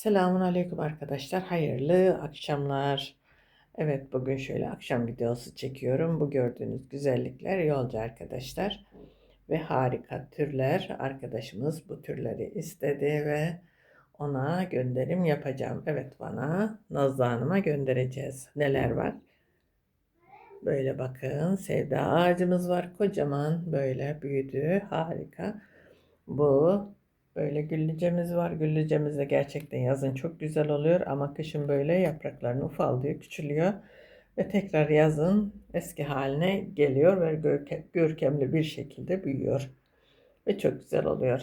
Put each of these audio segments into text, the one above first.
Selamun Aleyküm arkadaşlar. Hayırlı akşamlar. Evet bugün şöyle akşam videosu çekiyorum. Bu gördüğünüz güzellikler yolcu arkadaşlar. Ve harika türler. Arkadaşımız bu türleri istedi ve ona gönderim yapacağım. Evet bana Nazlı Hanım'a göndereceğiz. Neler var? Böyle bakın sevda ağacımız var. Kocaman böyle büyüdü. Harika. Bu böyle güllücemiz var. Güllücemiz de gerçekten yazın çok güzel oluyor ama kışın böyle yapraklarını ufalıyor, küçülüyor ve tekrar yazın eski haline geliyor ve görke- görkemli bir şekilde büyüyor ve çok güzel oluyor.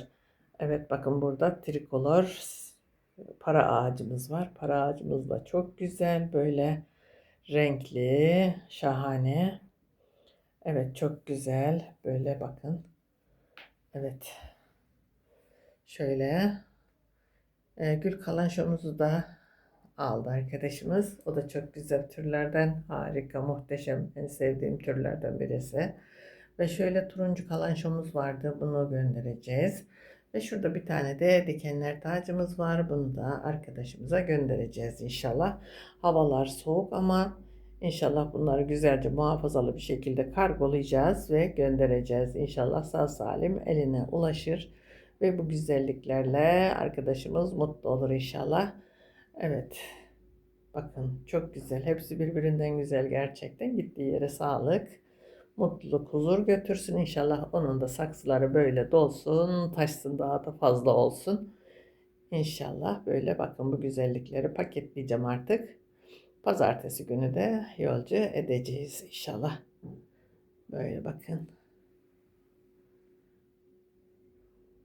Evet bakın burada trikolor para ağacımız var. Para ağacımız da çok güzel böyle renkli, şahane. Evet çok güzel. Böyle bakın. Evet. Şöyle e, gül kalançomuzu da aldı arkadaşımız. O da çok güzel türlerden. Harika, muhteşem. En sevdiğim türlerden birisi. Ve şöyle turuncu kalançomuz vardı. Bunu göndereceğiz. Ve şurada bir tane de dikenler tacımız var. Bunu da arkadaşımıza göndereceğiz inşallah. Havalar soğuk ama inşallah bunları güzelce muhafazalı bir şekilde kargolayacağız ve göndereceğiz. İnşallah sağ salim eline ulaşır ve bu güzelliklerle arkadaşımız mutlu olur inşallah. Evet. Bakın çok güzel. Hepsi birbirinden güzel gerçekten. Gittiği yere sağlık, mutluluk, huzur götürsün. İnşallah onun da saksıları böyle dolsun, taşsın daha da fazla olsun. İnşallah böyle bakın bu güzellikleri paketleyeceğim artık. Pazartesi günü de yolcu edeceğiz inşallah. Böyle bakın.